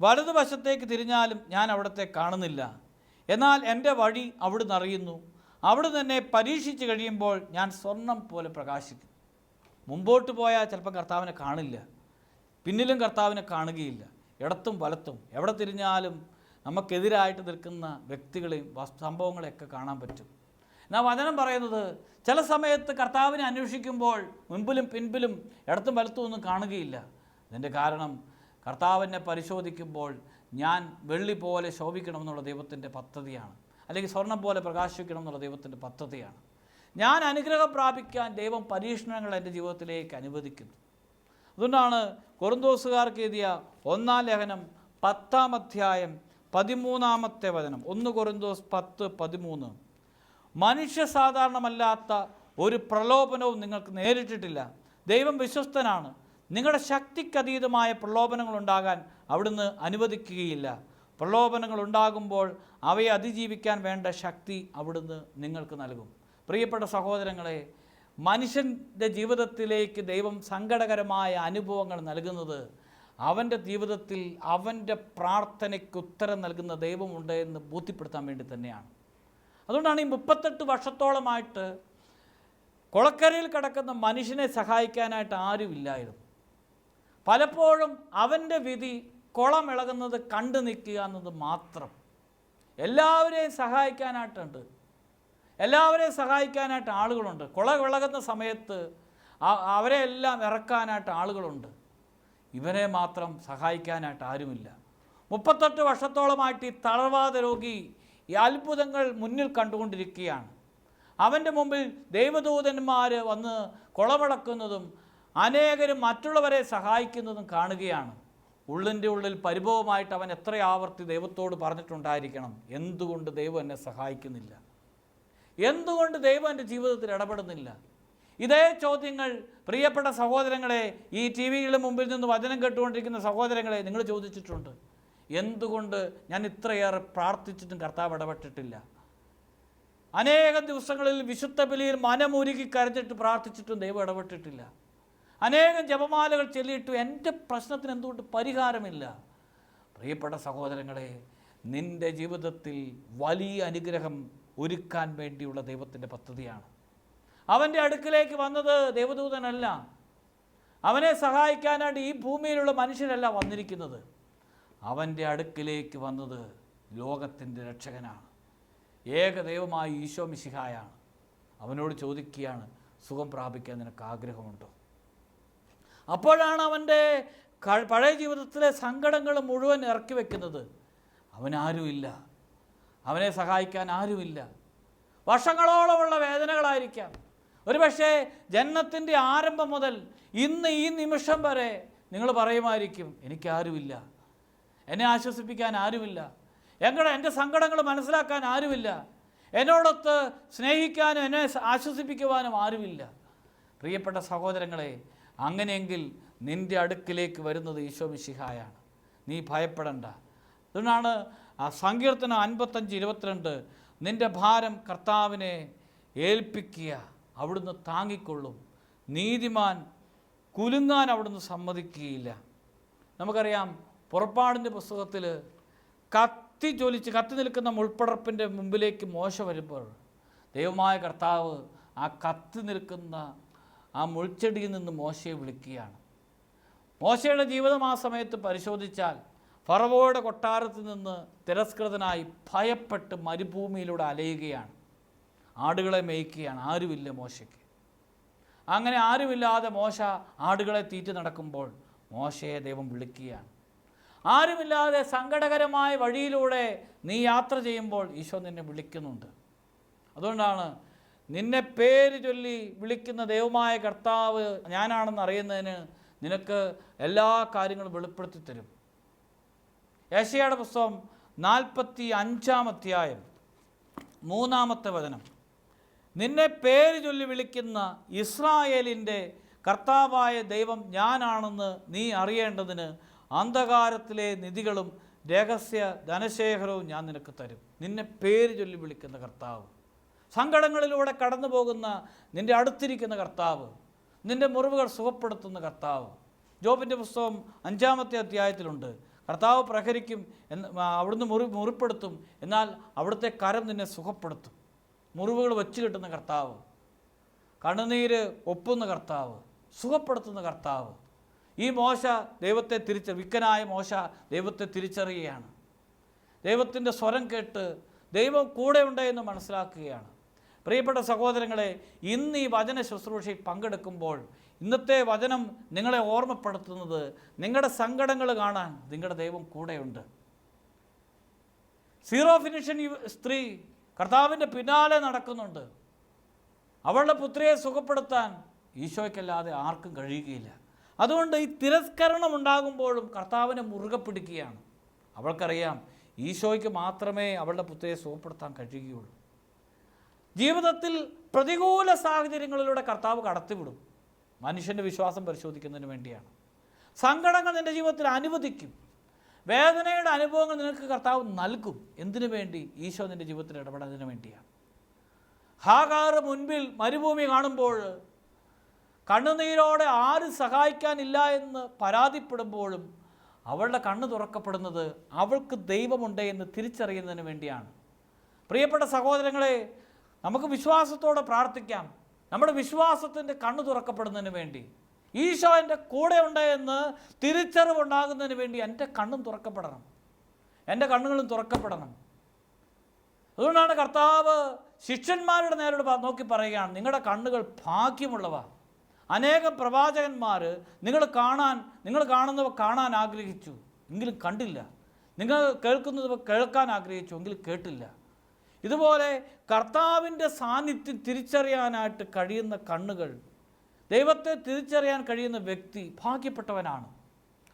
വലതുവശത്തേക്ക് തിരിഞ്ഞാലും ഞാൻ അവിടുത്തെ കാണുന്നില്ല. എന്നാൽ എന്റെ വഴി അവിടുന്ന് അറിയുന്നു. അവിടുന്ന് എന്നെ പരീക്ഷിച്ച് കഴിയുമ്പോൾ ഞാൻ സ്വർണം പോലെ പ്രകാശിക്കും. മുമ്പോട്ട് പോയാൽ ചിലപ്പോൾ കർത്താവിനെ കാണില്ല. പിന്നിലും കർത്താവിനെ കാണുകയില്ല. ഇടത്തും വലത്തും. എവിടെ തിരിഞ്ഞാലും നമുക്കെതിരായിട്ട് നിൽക്കുന്ന വ്യക്തികളെയും സംഭവങ്ങളെയൊക്കെ കാണാൻ പറ്റും. എന്നാൽ വചനം പറയുന്നത് ചില സമയത്ത് കർത്താവിനെ അന്വേഷിക്കുമ്പോൾ മുൻപിലും പിൻപിലും ഇടത്തും വലത്തും ഒന്നും കാണുകയില്ല. അതിന്റെ കാരണം കർത്താവിനെ പരിശോധിക്കുമ്പോൾ ഞാൻ വെള്ളി പോലെ ശോഭിക്കണമെന്നുള്ള ദൈവത്തിന്റെ പദ്ധതിയാണ്. അല്ലെങ്കിൽ സ്വർണം പോലെ പ്രകാശിക്കണം എന്നുള്ള ദൈവത്തിന്റെ പദ്ധതിയാണ്. ഞാൻ അനുഗ്രഹം പ്രാപിക്കാൻ ദൈവം പരീക്ഷണങ്ങൾ എന്റെ ജീവിതത്തിലേക്ക് അനുവദിക്കുന്നു. അതുകൊണ്ടാണ് കൊറുന്തോസുകാർക്ക് എഴുതിയ ഒന്നാം ലേഖനം പത്താം അധ്യായം പതിമൂന്നാമത്തെ വചനം. ഒന്ന് കൊറിന്തോസ് പത്ത് പതിമൂന്ന്. മനുഷ്യ സാധാരണമല്ലാത്ത ഒരു പ്രലോഭനവും നിങ്ങൾക്ക് നേരിട്ടിട്ടില്ല. ദൈവം വിശ്വസ്തനാണ്. നിങ്ങളുടെ ശക്തിക്കതീതമായ പ്രലോഭനങ്ങൾ ഉണ്ടാകാൻ അവിടുന്ന് അനുവദിക്കുകയില്ല. പ്രലോഭനങ്ങൾ ഉണ്ടാകുമ്പോൾ അവയെ അതിജീവിക്കാൻ വേണ്ട ശക്തി അവിടുന്ന് നിങ്ങൾക്ക് നൽകും. പ്രിയപ്പെട്ട സഹോദരങ്ങളെ മനുഷ്യന്റെ ജീവിതത്തിലേക്ക് ദൈവം സങ്കടകരമായ അനുഭവങ്ങൾ നൽകുന്നത് അവന്റെ ജീവിതത്തിൽ അവന്റെ പ്രാർത്ഥനയ്ക്ക് ഉത്തരം നൽകുന്ന ദൈവമുണ്ട് എന്ന് ബോധ്യപ്പെടുത്താൻ വേണ്ടി തന്നെയാണ്. അതുകൊണ്ടാണ് ഈ മുപ്പത്തെട്ട് വർഷത്തോളമായിട്ട് കുളക്കരയിൽ കിടക്കുന്ന മനുഷ്യനെ സഹായിക്കാനായിട്ട് ആരുമില്ലായിരുന്നു. പലപ്പോഴും അവന്റെ വിധി കുളമിളകുന്നത് കണ്ടു നിൽക്കുക എന്നത് മാത്രം. എല്ലാവരെയും സഹായിക്കാനായിട്ടുണ്ട്. എല്ലാവരെയും സഹായിക്കാനായിട്ട് ആളുകളുണ്ട്. കുള വിളകുന്ന സമയത്ത് അവരെ എല്ലാം ഇറക്കാനായിട്ട് ആളുകളുണ്ട്. ഇവനെ മാത്രം സഹായിക്കാനായിട്ട് ആരുമില്ല. മുപ്പത്തെട്ട് വർഷത്തോളമായിട്ട് ഈ തളർവാദ രോഗി ഈ അത്ഭുതങ്ങൾ മുന്നിൽ കണ്ടുകൊണ്ടിരിക്കുകയാണ്. അവന്റെ മുമ്പിൽ ദൈവദൂതന്മാർ വന്ന് കുളമിളക്കുന്നതും അനേകരും മറ്റുള്ളവരെ സഹായിക്കുന്നതും കാണുകയാണ്. ഉള്ളിന്റെ ഉള്ളിൽ പരിഭവമായിട്ട് അവൻ എത്ര ആവർത്തി ദൈവത്തോട് പറഞ്ഞിട്ടുണ്ടായിരിക്കണം. എന്തുകൊണ്ട് ദൈവം എന്നെ സഹായിക്കുന്നില്ല? എന്തുകൊണ്ട് ദൈവം എന്റെ ജീവിതത്തിൽ ഇടപെടുന്നില്ല? ഇതേ ചോദ്യങ്ങൾ പ്രിയപ്പെട്ട സഹോദരങ്ങളെ ഈ ടി വിയുടെ മുമ്പിൽ നിന്ന് വചനം കേട്ടുകൊണ്ടിരിക്കുന്ന സഹോദരങ്ങളെ നിങ്ങൾ ചോദിച്ചിട്ടുണ്ട്. എന്തുകൊണ്ട് ഞാൻ ഇത്രയേറെ പ്രാർത്ഥിച്ചിട്ടും കർത്താവ് ഇടപെട്ടിട്ടില്ല? അനേകം ദിവസങ്ങളിൽ വിശുദ്ധ ബലിയിൽ മനമുരുകി കരഞ്ഞിട്ട് പ്രാർത്ഥിച്ചിട്ടും ദൈവം ഇടപെട്ടിട്ടില്ല. അനേകം ജപമാലകൾ ചൊല്ലിയിട്ടു എന്റെ പ്രശ്നത്തിന് എന്തുകൊണ്ട് പരിഹാരമില്ല? പ്രിയപ്പെട്ട സഹോദരങ്ങളെ നിന്റെ ജീവിതത്തിൽ വലിയ അനുഗ്രഹം ഒരുക്കാൻ വേണ്ടിയുള്ള ദൈവത്തിന്റെ പദ്ധതിയാണ്. അവന്റെ അടുക്കിലേക്ക് വന്നത് ദേവദൂതനല്ല. അവനെ സഹായിക്കാനായിട്ട് ഈ ഭൂമിയിലുള്ള മനുഷ്യരല്ല വന്നിരിക്കുന്നത്. അവന്റെ അടുക്കിലേക്ക് വന്നത് ലോകത്തിന്റെ രക്ഷകനാണ്. ഏകദൈവമായ ഈശോ മിശിഹായാണ്. അവനോട് ചോദിക്കുകയാണ് സുഖം പ്രാപിക്കാൻ നിനക്ക് ആഗ്രഹമുണ്ടോ? അപ്പോഴാണ് അവന്റെ പഴയ ജീവിതത്തിലെ സങ്കടങ്ങൾ മുഴുവൻ ഇറക്കി വെക്കുന്നത്. അവനാരുമില്ല. അവനെ സഹായിക്കാൻ ആരുമില്ല. വർഷങ്ങളോളമുള്ള വേദനകളായിരിക്കാം. ഒരുപക്ഷെ ജന്മത്തിന്റെ ആരംഭം മുതൽ ഇന്ന് ഈ നിമിഷം വരെ നിങ്ങൾ പറയുമായിരിക്കും എനിക്കാരുമില്ല. എന്നെ ആശ്വസിപ്പിക്കാൻ ആരുമില്ല. എങ്ങനെ എന്റെ സങ്കടങ്ങൾ മനസ്സിലാക്കാൻ ആരുമില്ല. എന്നോടൊത്ത് സ്നേഹിക്കാനും എന്നെ ആശ്വസിപ്പിക്കുവാനും ആരുമില്ല. പ്രിയപ്പെട്ട സഹോദരങ്ങളെ അങ്ങനെയെങ്കിൽ നിന്റെ അടുക്കിലേക്ക് വരുന്നത് ഈശോ മിശിഹായാണ്. നീ ഭയപ്പെടണ്ട. അതുകൊണ്ടാണ് സങ്കീർത്തനം അൻപത്തഞ്ച് ഇരുപത്തിരണ്ട് നിന്റെ ഭാരം കർത്താവിനെ ഏൽപ്പിക്കുക അവിടുന്ന് താങ്ങിക്കൊള്ളും. നീതിമാൻ കുലുങ്ങാൻ അവിടുന്ന് സമ്മതിക്കുകയില്ല. നമുക്കറിയാം പുറപ്പാടിന്റെ പുസ്തകത്തിൽ കത്തി ജ്വലിച്ച് കത്തി നിൽക്കുന്ന മുൾപ്പടർപ്പിന്റെ മുമ്പിലേക്ക് മോശം വരുമ്പോൾ ദൈവമായ കർത്താവ് ആ കത്തി നിൽക്കുന്ന ആ മുൾച്ചെടിയിൽ നിന്ന് മോശയെ വിളിക്കുകയാണ്. മോശയുടെ ജീവിതം ആ സമയത്ത് പരിശോധിച്ചാൽ ഫറവോയുടെ കൊട്ടാരത്തിൽ നിന്ന് തിരസ്കൃതനായി ഭയപ്പെട്ട് മരുഭൂമിയിലൂടെ അലയുകയാണ്. ആടുകളെ മേയ്ക്കുകയാണ്. ആരുമില്ല മോശയ്ക്ക്. അങ്ങനെ ആരുമില്ലാതെ മോശ ആടുകളെ തീറ്റി നടക്കുമ്പോൾ മോശയെ ദൈവം വിളിക്കുകയാണ്. ആരുമില്ലാതെ സങ്കടകരമായ വഴിയിലൂടെ നീ യാത്ര ചെയ്യുമ്പോൾ ഈശോ നിന്നെ വിളിക്കുന്നുണ്ട്. അതുകൊണ്ടാണ് നിന്നെ പേര് ചൊല്ലി വിളിക്കുന്ന ദൈവമായ കർത്താവ് ഞാനാണെന്ന് അറിയുന്നതിന് നിനക്ക് എല്ലാ കാര്യങ്ങളും വെളിപ്പെടുത്തി തരും. ഏഷ്യയുടെ പുസ്തകം നാൽപ്പത്തി അഞ്ചാം അധ്യായം മൂന്നാമത്തെ വചനം. നിന്നെ പേര് ചൊല്ലി വിളിക്കുന്ന ഇസ്രായേലിന്റെ കർത്താവായ ദൈവം ഞാനാണെന്ന് നീ അറിയേണ്ടതിന് അന്ധകാരത്തിലെ നിധികളും രഹസ്യ ധനശേഖരവും ഞാൻ നിനക്ക് തരും. നിന്നെ പേര് ചൊല്ലി വിളിക്കുന്ന കർത്താവ്. സങ്കടങ്ങളിലൂടെ കടന്നു പോകുന്ന നിന്റെ അടുത്തിരിക്കുന്ന കർത്താവ് നിന്റെ മുറിവുകൾ സുഖപ്പെടുത്തുന്ന കർത്താവ്. ജോബിന്റെ പുസ്തകം അഞ്ചാമത്തെ അധ്യായത്തിലുണ്ട്. കർത്താവ് പ്രഹരിക്കും എന്ന് അവിടുന്ന് മുറി മുറിപ്പെടുത്തും. എന്നാൽ അവിടുത്തെ കരം നിന്നെ സുഖപ്പെടുത്തും. മുറിവുകൾ വച്ചു കിട്ടുന്ന കർത്താവ്. കണ്ണുനീര് ഒപ്പുന്ന കർത്താവ്. സുഖപ്പെടുത്തുന്ന കർത്താവ്. ഈ മോശ ദൈവത്തെ തിരിച്ച വിക്കനായ മോശ ദൈവത്തെ തിരിച്ചറിയുകയാണ്. ദൈവത്തിന്റെ സ്വരം കേട്ട് ദൈവം കൂടെ ഉണ്ടെന്ന് മനസ്സിലാക്കുകയാണ്. പ്രിയപ്പെട്ട സഹോദരങ്ങളെ ഇന്ന് ഈ വചന ശുശ്രൂഷയിൽ പങ്കെടുക്കുമ്പോൾ ഇന്നത്തെ വചനം നിങ്ങളെ ഓർമ്മപ്പെടുത്തുന്നത് നിങ്ങളുടെ സങ്കടങ്ങൾ കാണാൻ നിങ്ങളുടെ ദൈവം കൂടെയുണ്ട്. സീറോ ഫിനിഷൻ സ്ത്രീ കർത്താവിന്റെ പിന്നാലെ നടക്കുന്നുണ്ട്. അവളുടെ പുത്രിയെ സുഖപ്പെടുത്താൻ ഈശോയ്ക്കല്ലാതെ ആർക്കും കഴിയുകയില്ല. അതുകൊണ്ട് ഈ തിരസ്കരണം ഉണ്ടാകുമ്പോഴും കർത്താവിനെ മുറുകെ പിടിക്കുകയാണ്. അവൾക്കറിയാം ഈശോയ്ക്ക് മാത്രമേ അവളുടെ പുത്രിയെ സുഖപ്പെടുത്താൻ കഴിയുകയുള്ളൂ. ജീവിതത്തിൽ പ്രതികൂല സാഹചര്യങ്ങളിലൂടെ കർത്താവ് കടത്തിവിടും. മനുഷ്യന്റെ വിശ്വാസം പരിശോധിക്കുന്നതിന് വേണ്ടിയാണ്. സങ്കടങ്ങൾ നിന്റെ ജീവിതത്തിൽ അനുവദിക്കും. വേദനയുടെ അനുഭവങ്ങൾ നിനക്ക് കർത്താവ് നൽകും. എന്തിനു വേണ്ടി? ഈശോ നിന്റെ ജീവിതത്തിൽ ഇടപെടുന്നതിന് വേണ്ടിയാണ്. ഹാകാറ് മുൻപിൽ മരുഭൂമി കാണുമ്പോൾ കണ്ണുനീരോടെ ആരും സഹായിക്കാനില്ല എന്ന് പരാതിപ്പെടുമ്പോഴും അവളുടെ കണ്ണ് തുറക്കപ്പെടുന്നത് അവൾക്ക് ദൈവമുണ്ട് എന്ന് തിരിച്ചറിയുന്നതിന് വേണ്ടിയാണ്. പ്രിയപ്പെട്ട സഹോദരങ്ങളെ നമുക്ക് വിശ്വാസത്തോടെ പ്രാർത്ഥിക്കാം. നമ്മുടെ വിശ്വാസത്തിന്റെ കണ്ണു തുറക്കപ്പെടുന്നതിന് വേണ്ടി. ഈശോ എന്റെ കൂടെ ഉണ്ട് എന്ന് തിരിച്ചറിവുണ്ടാകുന്നതിന് വേണ്ടി എന്റെ കണ്ണും തുറക്കപ്പെടണം. എന്റെ കണ്ണുകളും തുറക്കപ്പെടണം. അതുകൊണ്ടാണ് കർത്താവ് ശിഷ്യന്മാരുടെ നേരോട് നോക്കി പറയുകയാണ് നിങ്ങളുടെ കണ്ണുകൾ ഭാഗ്യമുള്ളവ. അനേകം പ്രവാചകന്മാർ നിങ്ങൾ കാണാൻ നിങ്ങൾ കാണുന്നവ കാണാൻ ആഗ്രഹിച്ചു. എങ്കിലും കണ്ടില്ല. നിങ്ങൾ കേൾക്കുന്നവ കേൾക്കാൻ ആഗ്രഹിച്ചു. എങ്കിലും കേട്ടില്ല. ഇതുപോലെ കർത്താവിന്റെ സാന്നിധ്യം തിരിച്ചറിയാനായിട്ട് കഴിയുന്ന കണ്ണുകൾ ദൈവത്തെ തിരിച്ചറിയാൻ കഴിയുന്ന വ്യക്തി ഭാഗ്യപ്പെട്ടവനാണ്.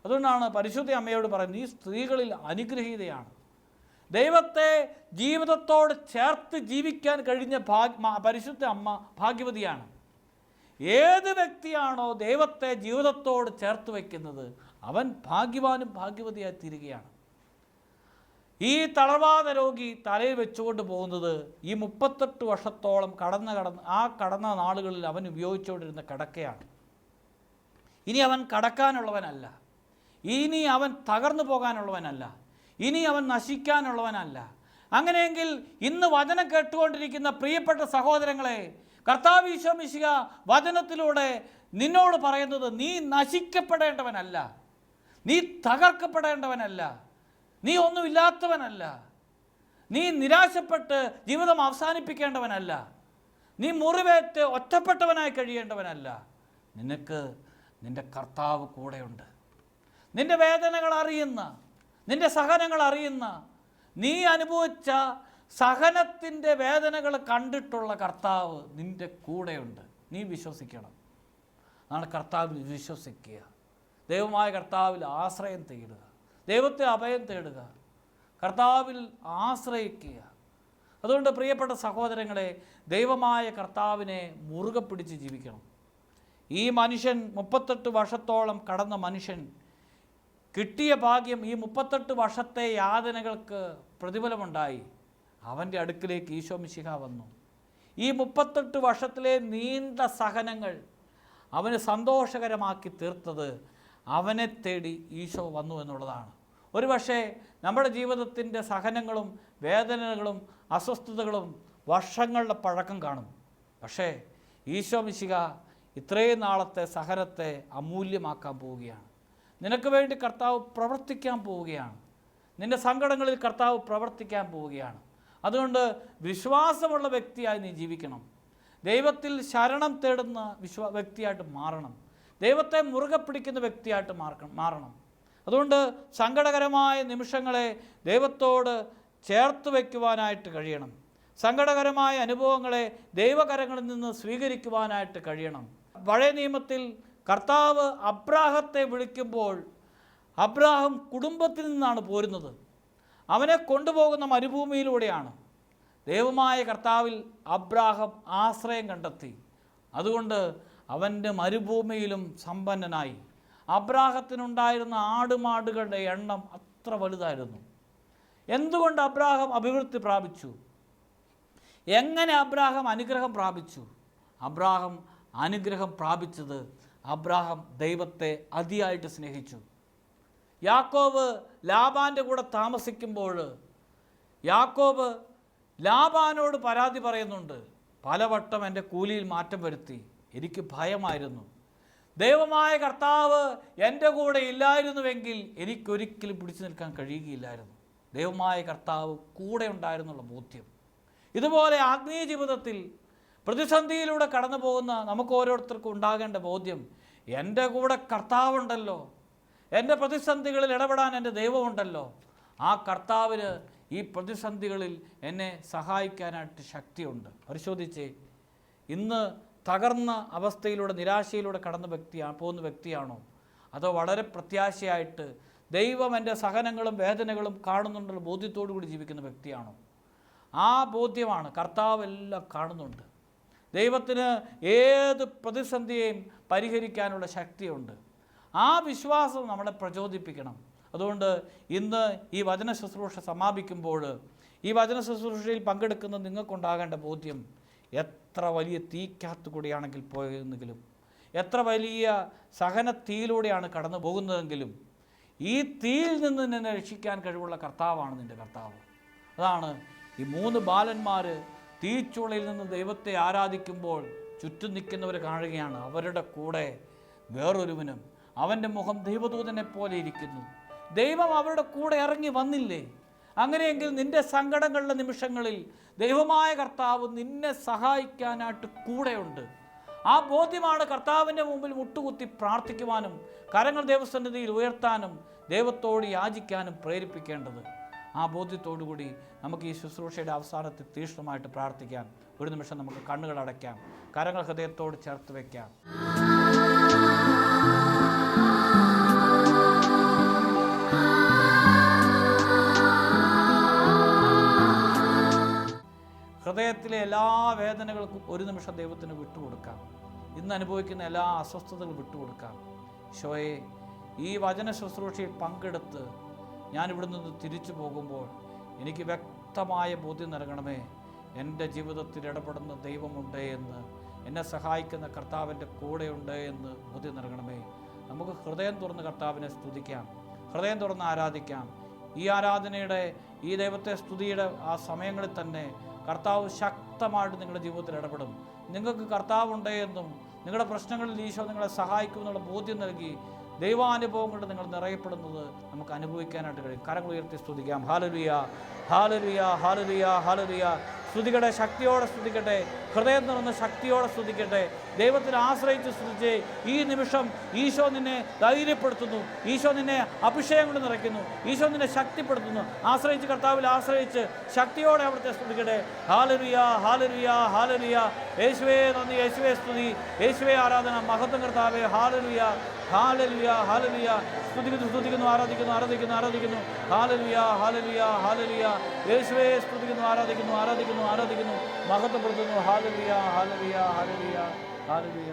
അതുകൊണ്ടാണ് പരിശുദ്ധ അമ്മയോട് പറയുന്നത് ഈ സ്ത്രീകളിൽ അനുഗ്രഹീതയാണ്. ദൈവത്തെ ജീവിതത്തോട് ചേർത്ത് ജീവിക്കാൻ കഴിഞ്ഞ ഭാഗ് പരിശുദ്ധ അമ്മ ഭാഗ്യവതിയാണ്. ഏത് വ്യക്തിയാണോ ദൈവത്തെ ജീവിതത്തോട് ചേർത്ത് വയ്ക്കുന്നത് അവൻ ഭാഗ്യവാനും ഭാഗ്യവതിയായി തീരുകയാണ്. ഈ തളർവാദ രോഗി തലയിൽ വെച്ചുകൊണ്ട് പോകുന്നത് ഈ മുപ്പത്തെട്ട് വർഷത്തോളം കടന്ന കടന്ന് ആ കടന്ന നാളുകളിൽ അവൻ ഉപയോഗിച്ചുകൊണ്ടിരുന്ന കടക്കയാണ്. ഇനി അവൻ കടക്കാനുള്ളവനല്ല. ഇനി അവൻ തകർന്നു പോകാനുള്ളവനല്ല. ഇനി അവൻ നശിക്കാനുള്ളവനല്ല. അങ്ങനെയെങ്കിൽ ഇന്ന് വചനം കേട്ടുകൊണ്ടിരിക്കുന്ന പ്രിയപ്പെട്ട സഹോദരങ്ങളെ കർത്താവ് വചനത്തിലൂടെ നിന്നോട് പറയുന്നത് നീ നശിക്കപ്പെടേണ്ടവനല്ല. നീ തകർക്കപ്പെടേണ്ടവനല്ല. നീ ഒന്നുമില്ലാത്തവനല്ല നീ നിരാശപ്പെട്ട് ജീവിതം അവസാനിപ്പിക്കേണ്ടവനല്ല. നീ മുറിവേറ്റ് ഒറ്റപ്പെട്ടവനായി കഴിയേണ്ടവനല്ല. നിനക്ക് നിന്റെ കർത്താവ് കൂടെയുണ്ട്. നിന്റെ വേദനകൾ അറിയുന്ന നിന്റെ സഹനങ്ങൾ അറിയുന്ന നീ അനുഭവിച്ച സഹനത്തിന്റെ വേദനകൾ കണ്ടിട്ടുള്ള കർത്താവ് നിന്റെ കൂടെയുണ്ട്. നീ വിശ്വസിക്കണം. നാളെ കർത്താവിൽ വിശ്വസിക്കുക. ദൈവമായ കർത്താവിൽ ആശ്രയം തേടുക. ദൈവത്തെ അഭയം തേടുക കർത്താവിൽ ആശ്രയിക്കുക. അതുകൊണ്ട് പ്രിയപ്പെട്ട സഹോദരങ്ങളെ ദൈവമായ കർത്താവിനെ മുറുകെ പിടിച്ച് ജീവിക്കണം. ഈ മനുഷ്യൻ മുപ്പത്തെട്ട് വർഷത്തോളം കടന്ന മനുഷ്യൻ കിട്ടിയ ഭാഗ്യം ഈ മുപ്പത്തെട്ട് വർഷത്തെ യാതനകൾക്ക് പ്രതിഫലമുണ്ടായി. അവന്റെ അടുക്കിലേക്ക് ഈശോ മിശിഹ വന്നു. ഈ മുപ്പത്തെട്ട് വർഷത്തിലെ നീണ്ട സഹനങ്ങൾ അവന് സന്തോഷകരമാക്കി തീർത്തത് അവനെ തേടി ഈശോ വന്നു എന്നുള്ളതാണ്. ഒരുപക്ഷെ നമ്മുടെ ജീവിതത്തിന്റെ സഹനങ്ങളും വേദനകളും അസ്വസ്ഥതകളും വർഷങ്ങളുടെ പഴക്കം കാണും. പക്ഷേ ഈശോ മിശിക ഇത്രയും നാളത്തെ സഹനത്തെ അമൂല്യമാക്കാൻ പോവുകയാണ്. നിനക്ക് വേണ്ടി കർത്താവ് പ്രവർത്തിക്കാൻ പോവുകയാണ്. നിന്റെ സങ്കടങ്ങളിൽ കർത്താവ് പ്രവർത്തിക്കാൻ പോവുകയാണ്. അതുകൊണ്ട് വിശ്വാസമുള്ള വ്യക്തിയായി നീ ജീവിക്കണം. ദൈവത്തിൽ ശരണം തേടുന്ന വിശ്വാ വ്യക്തിയായിട്ട് മാറണം. ദൈവത്തെ മുറുകെ പിടിക്കുന്ന വ്യക്തിയായിട്ട് മാറണം. അതുകൊണ്ട് സങ്കടകരമായ നിമിഷങ്ങളെ ദൈവത്തോട് ചേർത്ത് വയ്ക്കുവാനായിട്ട് കഴിയണം. സങ്കടകരമായ അനുഭവങ്ങളെ ദൈവകരങ്ങളിൽ നിന്ന് സ്വീകരിക്കുവാനായിട്ട് കഴിയണം. പഴയ നിയമത്തിൽ കർത്താവ് അബ്രാഹത്തെ വിളിക്കുമ്പോൾ അബ്രാഹം കുടുംബത്തിൽ നിന്നാണ് പോരുന്നത്. അവനെ കൊണ്ടുപോകുന്ന മരുഭൂമിയിലൂടെയാണ്. ദൈവമായ കർത്താവിൽ അബ്രാഹം ആശ്രയം കണ്ടെത്തി. അതുകൊണ്ട് അവന്റെ മരുഭൂമിയിലും സമ്പന്നനായി. അബ്രാഹത്തിനുണ്ടായിരുന്ന ആടുമാടുകളുടെ എണ്ണം അത്ര വലുതായിരുന്നു. എന്തുകൊണ്ട് അബ്രാഹം അഭിവൃദ്ധി പ്രാപിച്ചു? എങ്ങനെ അബ്രാഹം അനുഗ്രഹം പ്രാപിച്ചു? അബ്രാഹം അനുഗ്രഹം പ്രാപിച്ചത് അബ്രാഹം ദൈവത്തെ അതിയായിട്ട് സ്നേഹിച്ചു. യാക്കോവ് ലാബാന്റെ കൂടെ താമസിക്കുമ്പോൾ യാക്കോബ് ലാബാനോട് പരാതി പറയുന്നുണ്ട്. പലവട്ടം എന്റെ കൂലിയിൽ മാറ്റം വരുത്തി. എനിക്ക് ഭയമായിരുന്നു. ദൈവമായ കർത്താവ് എന്റെ കൂടെ ഇല്ലായിരുന്നുവെങ്കിൽ എനിക്കൊരിക്കലും പിടിച്ചു നിൽക്കാൻ കഴിയുകയില്ലായിരുന്നു. ദൈവമായ കർത്താവ് കൂടെ ഉണ്ടായിരുന്നുള്ള ബോധ്യം. ഇതുപോലെ ആത്മീയ ജീവിതത്തിൽ പ്രതിസന്ധിയിലൂടെ കടന്നു പോകുന്ന നമുക്ക് ഓരോരുത്തർക്കും ഉണ്ടാകേണ്ട ബോധ്യം എന്റെ കൂടെ കർത്താവുണ്ടല്ലോ. എന്റെ പ്രതിസന്ധികളിൽ ഇടപെടാൻ എന്റെ ദൈവമുണ്ടല്ലോ. ആ കർത്താവിന് ഈ പ്രതിസന്ധികളിൽ എന്നെ സഹായിക്കാനായിട്ട് ശക്തിയുണ്ട്. പരിശോധിച്ച് ഇന്ന് തകർന്ന അവസ്ഥയിലൂടെ നിരാശയിലൂടെ കടന്ന വ്യക്തിയാണ് പോകുന്ന വ്യക്തിയാണോ? അതോ വളരെ പ്രത്യാശയായിട്ട് ദൈവം എന്റെ സഹനങ്ങളും വേദനകളും കാണുന്നുണ്ടുള്ള ബോധ്യത്തോടു കൂടി ജീവിക്കുന്ന വ്യക്തിയാണോ? ആ ബോധ്യമാണ് കർത്താവ് എല്ലാം കാണുന്നുണ്ട്. ദൈവത്തിന് ഏത് പ്രതിസന്ധിയെയും പരിഹരിക്കാനുള്ള ശക്തിയുണ്ട്. ആ വിശ്വാസം നമ്മളെ പ്രചോദിപ്പിക്കണം. അതുകൊണ്ട് ഇന്ന് ഈ വചന ശുശ്രൂഷ സമാപിക്കുമ്പോൾ ഈ വചന ശുശ്രൂഷയിൽ പങ്കെടുക്കുന്ന നിങ്ങൾക്കുണ്ടാകേണ്ട ബോധ്യം എത്ര വലിയ തീക്കകത്ത് കൂടിയാണെങ്കിൽ പോയെന്നെങ്കിലും എത്ര വലിയ സഹനത്തീയിലൂടെയാണ് കടന്നു പോകുന്നതെങ്കിലും ഈ തീയിൽ നിന്ന് നിന്നെ രക്ഷിക്കാൻ കഴിവുള്ള കർത്താവാണ് നിന്റെ കർത്താവ്. അതാണ് ഈ മൂന്ന് ബാലന്മാർ തീച്ചുളയിൽ നിന്ന് ദൈവത്തെ ആരാധിക്കുമ്പോൾ ചുറ്റും നിൽക്കുന്നവർ കാണുകയാണ്. അവരുടെ കൂടെ വേറൊരുവനും അവന്റെ മുഖം ദൈവദൂതനെ പോലെ ഇരിക്കുന്നു. ദൈവം അവരുടെ കൂടെ ഇറങ്ങി വന്നില്ലേ? അങ്ങനെയെങ്കിൽ നിന്റെ സങ്കടങ്ങളുടെ നിമിഷങ്ങളിൽ ദൈവമായ കർത്താവ് നിന്നെ സഹായിക്കാനായിട്ട് കൂടെയുണ്ട്. ആ ബോധ്യമാണ് കർത്താവിന്റെ മുമ്പിൽ മുട്ടുകുത്തി പ്രാർത്ഥിക്കുവാനും കരങ്ങൾ ദൈവസന്നിധിയിൽ ഉയർത്താനും ദൈവത്തോട് യാചിക്കാനും പ്രേരിപ്പിക്കേണ്ടത്. ആ ബോധ്യത്തോടുകൂടി നമുക്ക് ഈ ശുശ്രൂഷയുടെ അവസാനത്തിൽ തീക്ഷ്ണമായിട്ട് പ്രാർത്ഥിക്കാം. ഒരു നിമിഷം നമുക്ക് കണ്ണുകൾ അടയ്ക്കാം. കരങ്ങൾ ഹൃദയത്തോട് ചേർത്ത് വയ്ക്കാം ഹൃദയത്തിലെ എല്ലാ വേദനകൾക്കും ഒരു നിമിഷം ദൈവത്തിന് വിട്ടുകൊടുക്കാം. ഇന്ന് അനുഭവിക്കുന്ന എല്ലാ അസ്വസ്ഥതകളും വിട്ടുകൊടുക്കാം. ഷോയെ ഈ വചന ശുശ്രൂഷയിൽ പങ്കെടുത്ത് ഞാൻ ഇവിടെ നിന്ന് തിരിച്ചു പോകുമ്പോൾ എനിക്ക് വ്യക്തമായ ബോധ്യം നൽകണമേ. എന്റെ ജീവിതത്തിൽ ഇടപെടുന്ന ദൈവമുണ്ട് എന്ന് എന്നെ സഹായിക്കുന്ന കർത്താവിന്റെ കൂടെയുണ്ട് എന്ന് ബോധ്യം നൽകണമേ. നമുക്ക് ഹൃദയം തുറന്ന് കർത്താവിനെ സ്തുതിക്കാം. ഹൃദയം തുറന്ന് ആരാധിക്കാം. ഈ ആരാധനയുടെ ഈ ദൈവത്തെ സ്തുതിയുടെ ആ സമയങ്ങളിൽ തന്നെ കർത്താവ് ശക്തമായിട്ട് നിങ്ങളുടെ ജീവിതത്തിൽ ഇടപെടും. നിങ്ങൾക്ക് കർത്താവുണ്ട് എന്നും നിങ്ങളുടെ പ്രശ്നങ്ങളിൽ ഈശോ നിങ്ങളെ സഹായിക്കുമെന്നുള്ള ബോധ്യം നൽകി ദൈവാനുഭവം കൊണ്ട് നിങ്ങൾ നിറയപ്പെടുന്നത് നമുക്ക് അനുഭവിക്കാനായിട്ട് കഴിയും. കരങ്ങൾ ഉയർത്തി സ്തുതിക്കാം. ഹാലലുയ ഹാലലുയ ഹാലലുയ ഹാലലുയ സ്തുതിക്കട്ടെ ശക്തിയോടെ സ്തുതിക്കട്ടെ. ഹൃദയം നിറഞ്ഞ ശക്തിയോടെ സ്തുതിക്കട്ടെ. ദൈവത്തിൽ ആശ്രയിച്ച് സ്തുതിച്ച് ഈ നിമിഷം ഈശോ നിന്നെ ധൈര്യപ്പെടുത്തുന്നു. ഈശോ നിന്നെ അഭിഷേകം കൊണ്ട് നിറയ്ക്കുന്നു. ഈശോ നിന്നെ ശക്തിപ്പെടുത്തുന്നു. ആശ്രയിച്ച് കർത്താവിൽ ആശ്രയിച്ച് ശക്തിയോടെ അവിടുത്തെ സ്തുതിക്കട്ടെ. ഹാലരിയ ഹാലരിയ ഹാലരിയ യേശുവേ നന്ദി. യേശുവേ സ്തുതി. യേശുവേ ആരാധന. മഹത്വം കർത്താവേ. ഹാലരിയ ഹാലരിയ ഹാലരിയ സ്തുതിക്കുന്നു സ്തുതിക്കുന്നു ആരാധിക്കുന്നു ആരാധിക്കുന്നു ആരാധിക്കുന്നു. ഹാലരിയ ഹാലരിയ ഹാലരിയ യേശുവേ സ്തുതിക്കുന്നു ആരാധിക്കുന്നു ആരാധിക്കുന്നു ആരാധിക്കുന്നു. മഹത്വപ്പെടുത്തുന്നു ഹാലരിയ ഹാലരിയ ഹാലലുയ ഹാലലുയ